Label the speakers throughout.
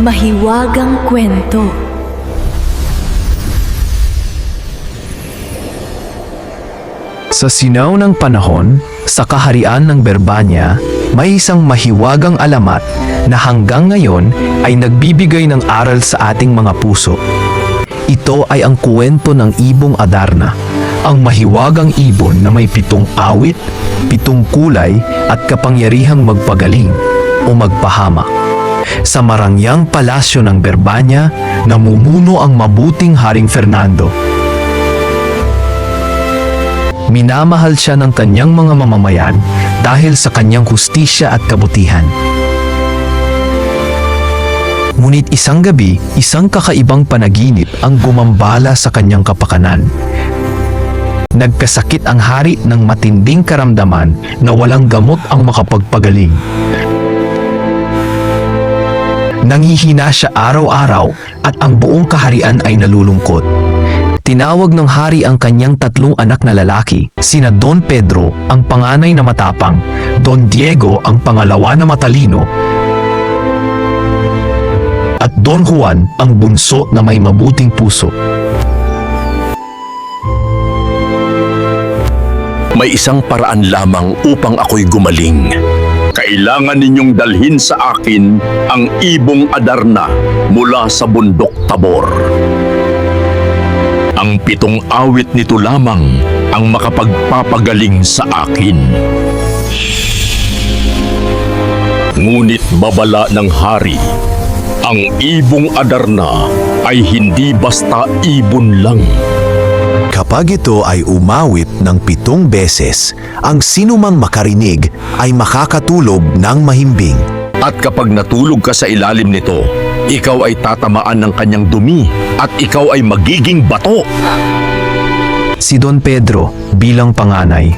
Speaker 1: Mahiwagang kwento.
Speaker 2: Sa sinaw ng panahon, sa kaharian ng Berbanya, may isang mahiwagang alamat na hanggang ngayon ay nagbibigay ng aral sa ating mga puso. Ito ay ang kuwento ng ibong Adarna, ang mahiwagang ibon na may pitong awit, pitong kulay at kapangyarihang magpagaling o magpahamak. Sa marangyang palasyo ng Berbanya, namumuno ang mabuting Haring Fernando. Minamahal siya ng kanyang mga mamamayan dahil sa kanyang hustisya at kabutihan. Ngunit isang gabi, isang kakaibang panaginip ang gumambala sa kanyang kapakanan. Nagkasakit ang hari ng matinding karamdaman na walang gamot ang makapagpagaling. Nangihina siya araw-araw at ang buong kaharian ay nalulungkot. Tinawag ng hari ang kanyang tatlong anak na lalaki, sina Don Pedro, ang panganay na matapang, Don Diego, ang pangalawa na matalino, at Don Juan, ang bunso na may mabuting puso.
Speaker 3: May isang paraan lamang upang ako'y gumaling. Kailangan ninyong dalhin sa akin ang ibong Adarna mula sa bundok Tabor. Ang pitong awit nito lamang ang makapagpapagaling sa akin. Ngunit babala ng hari, ang ibong Adarna ay hindi basta ibon lang.
Speaker 4: Kapag ito ay umawit ng pitong beses, ang sinumang makarinig ay makakatulog ng mahimbing.
Speaker 3: At kapag natulog ka sa ilalim nito, ikaw ay tatamaan ng kanyang dumi at ikaw ay magiging bato.
Speaker 2: Si Don Pedro bilang panganay,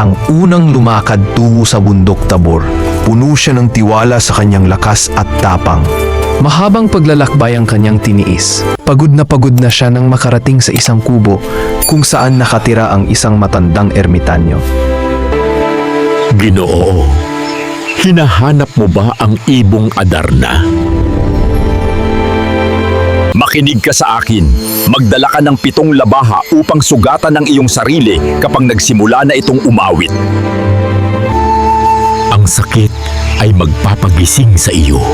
Speaker 2: ang unang lumakad tungo sa bundok Tabor. Puno siya ng tiwala sa kanyang lakas at tapang. Mahabang paglalakbay ang kanyang tiniis. Pagod na pagod na siya nang makarating sa isang kubo kung saan nakatira ang isang matandang ermitanyo.
Speaker 3: Ginoo, hinahanap mo ba ang ibong Adarna? Makinig ka sa akin. Magdala ka ng pitong labaha upang sugatan ang iyong sarili kapag nagsimula na itong umawit. Ang sakit ay magpapagising sa iyo.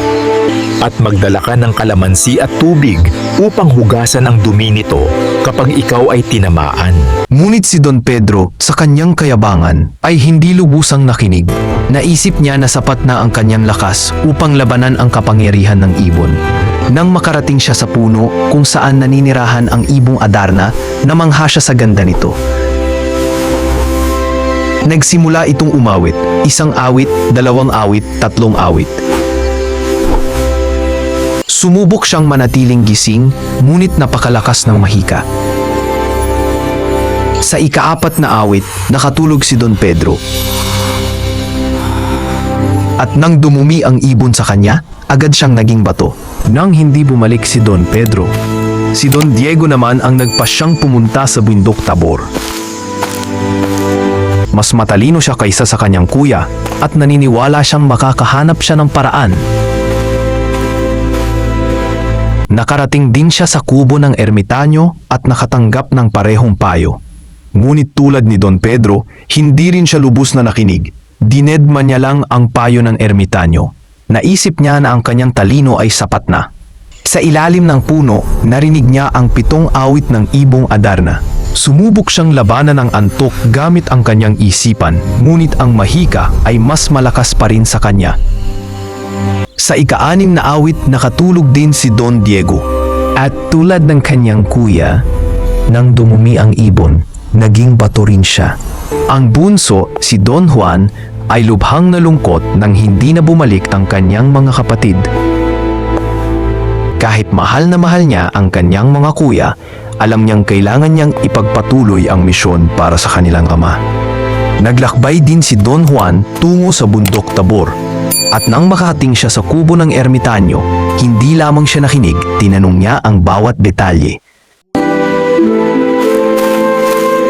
Speaker 3: At magdala ka ng kalamansi at tubig upang hugasan ang dumi nito kapag ikaw ay tinamaan.
Speaker 2: Ngunit si Don Pedro, sa kanyang kayabangan, ay hindi lubusang nakinig. Naisip niya na sapat na ang kanyang lakas upang labanan ang kapangyarihan ng ibon. Nang makarating siya sa puno kung saan naninirahan ang ibong Adarna, namangha siya sa ganda nito. Nagsimula itong umawit, isang awit, dalawang awit, tatlong awit. Sumubok siyang manatiling gising, ngunit napakalakas ng mahika. Sa ikaapat na awit, nakatulog si Don Pedro. At nang dumumi ang ibon sa kanya, agad siyang naging bato. Nang hindi bumalik si Don Pedro, si Don Diego naman ang nagpasyang pumunta sa bundok Tabor. Mas matalino siya kaysa sa kanyang kuya at naniniwala siyang makakahanap siya ng paraan Nakarating din siya sa kubo ng ermitanyo at nakatanggap ng parehong payo. Ngunit tulad ni Don Pedro, hindi rin siya lubos na nakinig. Dinedma niya lang ang payo ng ermitanyo. Naisip niya na ang kanyang talino ay sapat na. Sa ilalim ng puno, narinig niya ang pitong awit ng ibong Adarna. Sumubok siyang labanan ng antok gamit ang kanyang isipan, ngunit ang mahika ay mas malakas pa rin sa kanya. Sa ika-anim na awit nakatulog din si Don Diego. At tulad ng kanyang kuya, nang dumumi ang ibon, naging bato rin siya. Ang bunso, si Don Juan, ay lubhang nalungkot nang hindi na bumalik ang kanyang mga kapatid. Kahit mahal na mahal niya ang kanyang mga kuya, alam niyang kailangan niyang ipagpatuloy ang misyon para sa kanilang ama. Naglakbay din si Don Juan tungo sa bundok Tabor. At nang makating siya sa kubo ng ermitanyo, hindi lamang siya nakinig, tinanong niya ang bawat detalye.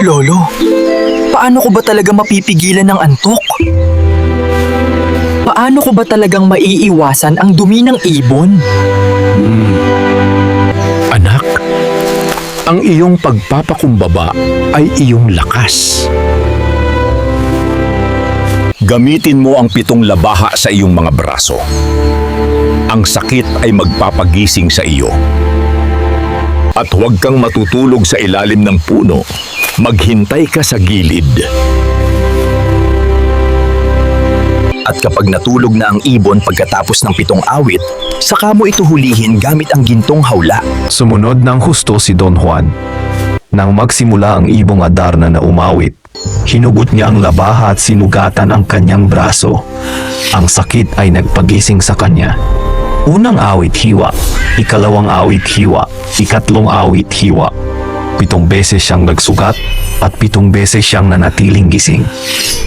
Speaker 5: Lolo, paano ko ba talaga mapipigilan ng antok?
Speaker 1: Paano ko ba talagang maiiwasan ang dumi ng ibon?
Speaker 3: Anak, ang iyong pagpapakumbaba ay iyong lakas. Gamitin mo ang pitong labaha sa iyong mga braso. Ang sakit ay magpapagising sa iyo. At huwag kang matutulog sa ilalim ng puno. Maghintay ka sa gilid. At kapag natulog na ang ibon pagkatapos ng pitong awit, saka mo ito hulihin gamit ang gintong hawla.
Speaker 2: Sumunod ng husto si Don Juan. Nang magsimula ang ibong Adarna na umawit, hinugot niya ang labaha at sinugatan ang kanyang braso. Ang sakit ay nagpagising sa kanya. Unang awit hiwa, ikalawang awit hiwa, ikatlong awit hiwa. Pitong beses siyang nagsugat at pitong beses siyang nanatiling gising.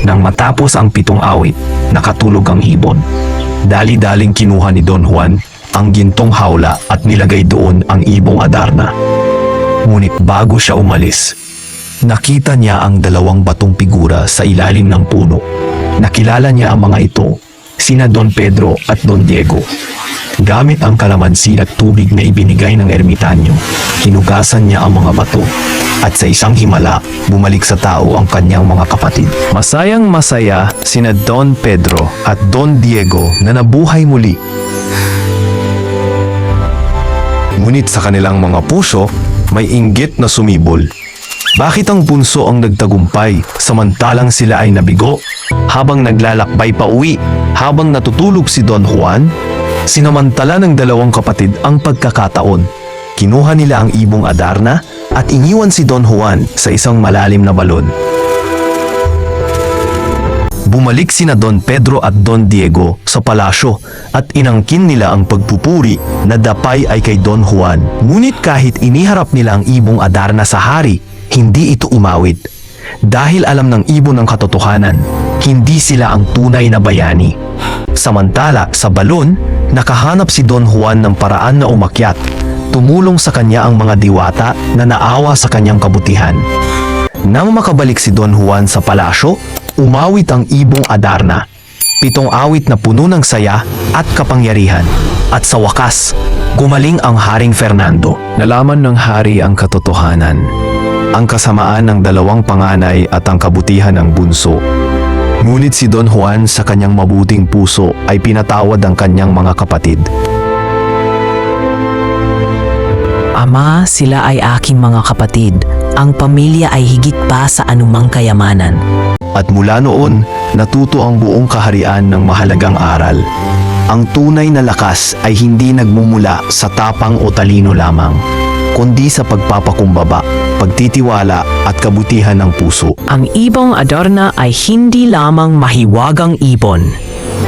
Speaker 2: Nang matapos ang pitong awit, nakatulog ang ibon. Dali-daling kinuha ni Don Juan ang gintong hawla at nilagay doon ang ibong Adarna. Ngunit bago siya umalis, nakita niya ang dalawang batong figura sa ilalim ng puno. Nakilala niya ang mga ito, sina Don Pedro at Don Diego. Gamit ang kalamansi at tubig na ibinigay ng ermitanyo, hinugasan niya ang mga bato at sa isang himala, bumalik sa tao ang kanyang mga kapatid. Masayang masaya sina Don Pedro at Don Diego na nabuhay muli Ngunit sa kanilang mga puso, may inggit na sumibol. Bakit ang bunso ang nagtagumpay samantalang sila ay nabigo? Habang naglalakbay pa uwi, habang natutulog si Don Juan, sinamantala ng dalawang kapatid ang pagkakataon. Kinuha nila ang ibong Adarna at iniwan si Don Juan sa isang malalim na balon. Bumalik sina Don Pedro at Don Diego sa palasyo at inangkin nila ang pagpupuri na dapay ay kay Don Juan. Ngunit kahit iniharap nila ang ibong Adarna sa hari, hindi ito umawit. Dahil alam ng ibon ang katotohanan, hindi sila ang tunay na bayani. Samantala, sa balon, nakahanap si Don Juan ng paraan na umakyat. Tumulong sa kanya ang mga diwata na naawa sa kanyang kabutihan. Nang makabalik si Don Juan sa palasyo, umawit ang ibong Adarna. Pitong awit na puno ng saya at kapangyarihan. At sa wakas, gumaling ang Haring Fernando. Nalaman ng hari ang katotohanan. Ang kasamaan ng dalawang panganay at ang kabutihan ng bunso. Ngunit si Don Juan sa kanyang mabuting puso ay pinatawad ang kanyang mga kapatid.
Speaker 5: Ama, sila ay aking mga kapatid. Ang pamilya ay higit pa sa anumang kayamanan.
Speaker 2: At mula noon, natuto ang buong kaharian ng mahalagang aral. Ang tunay na lakas ay hindi nagmumula sa tapang o talino lamang, kundi sa pagpapakumbaba, pagtitiwala at kabutihan ng puso.
Speaker 5: Ang ibong Adorna ay hindi lamang mahiwagang ibon.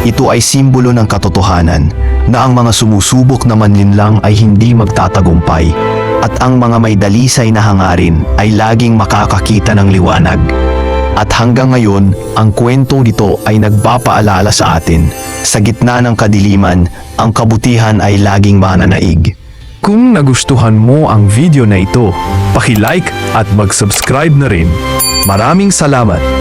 Speaker 2: Ito ay simbolo ng katotohanan na ang mga sumusubok na manlinlang ay hindi magtatagumpay at ang mga may dalisay na hangarin ay laging makakakita ng liwanag. At hanggang ngayon, ang kwentong ito ay nagpapaalala sa atin. Sa gitna ng kadiliman, ang kabutihan ay laging mananaig. Kung nagustuhan mo ang video na ito, paki-like at mag-subscribe na rin. Maraming salamat!